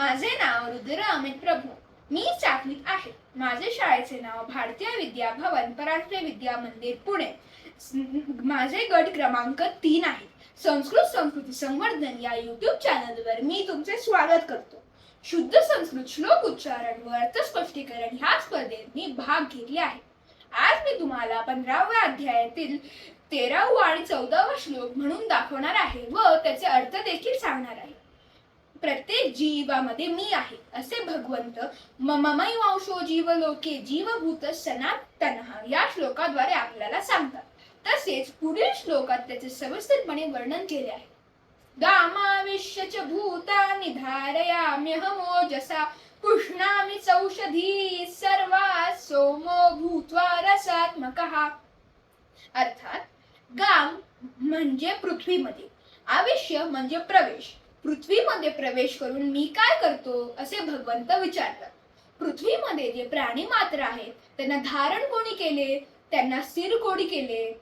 माझे नाव रुद्र अमित प्रभू. मी चाकलीत आहे. माझे शाळेचे नाव भारतीय विद्या भवन पराठे विद्या मंदिर पुणे. माझे गट क्रमांक तीन आहे. संस्कृत संस्कृती संवर्धन या युट्यूब चॅनलवर मी तुमचे स्वागत करतो. शुद्ध संस्कृत श्लोक उच्चारण व अर्थ स्पष्टीकरण ह्या स्पर्धेत मी भाग घेतले आहे. आज मी तुम्हाला पंधराव्या अध्यायातील तेरावा आणि चौदावा श्लोक म्हणून दाखवणार आहे व त्याचे अर्थ देखील सांगणार आहे. प्रत्येक जीवामध्ये मी आहे असे भगवंत मममैवांशो जीव लोके जीवभूत सनातन या श्लोकाद्वारे आपल्याला सांगतात. तसेच पुढील श्लोकात त्याचे सविस्तरपणे वर्णन केले आहे. गामाविश्य च भूतानि धारयाम्यहमोजसा पुष्णामि चौषधी सर्वा सोमो भूत्वा रसात्मकः. अर्थात गाम म्हणजे पृथ्वीमध्ये आविष्य म्हणजे प्रवेश. पृथ्वीमध्ये प्रवेश करून मी काय करतो असे भगवंत विचारतात. पृथ्वीमध्ये जे प्राणी मात्र आहेत त्यांना धारण कोणी केले? त्यांना स्थिर कोणी केले?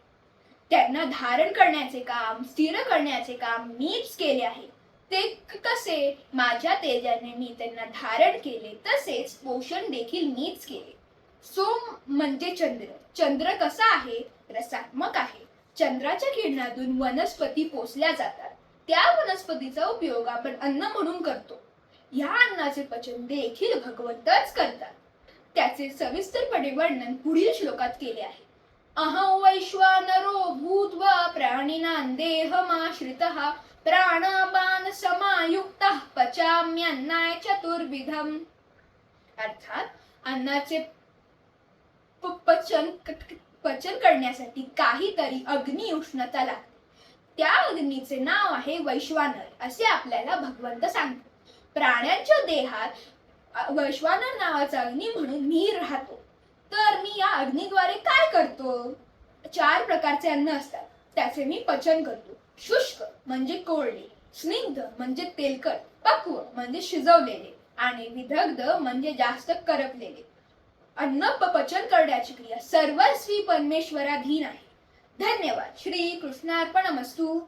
त्यांना धारण करण्याचे काम स्थिर करण्याचे काम मीच केले आहे. ते कसे? माझ्या तेजाने मी त्यांना धारण केले तसेच पोषण देखील मीच केले. सोम म्हणजे चंद्र. चंद्र कसा आहे? रसात्मक आहे. चंद्राच्या किरणातून वनस्पती पोचल्या जातात. त्या वनस्पतीचा उपयोग आपण अन्न म्हणून करतो. या अन्नाचे पचन देखील भगवंतच करतात. त्याचे सविस्तरपणे वर्णन पुढील श्लोकात केले आहे. अहं वैश्वानरो भूत्वा प्राणिनां देहमाश्रितः प्राणापान समायुक्तः पचाम्यन्नाय चतुर्विधम. अर्थात अन्नाचे पचन पचन करण्यासाठी काहीतरी अग्नी उष्णता लागते. त्या अग्नीचे नाव आहे वैश्वानर असे आपल्याला भगवंत सांगतो प्राण्यांच्या देहात वैश्वानर नावाचा अग्नी म्हणून मी राहतो. तर मी या अग्नीद्वारे काय करतो? चार प्रकारचे अन्न असतात. त्याचे मी पचन करतो. शुष्क म्हणजे कोरडे स्निग्ध म्हणजे तेलकट पक्व म्हणजे शिजवलेले आणि विदग्ध म्हणजे जास्त करपलेले. अन्न प- पचन करण्याची क्रिया सर्वस्वी परमेश्वराधीन आहे. धन्यवाद. श्री कृष्णार्पणमस्तू.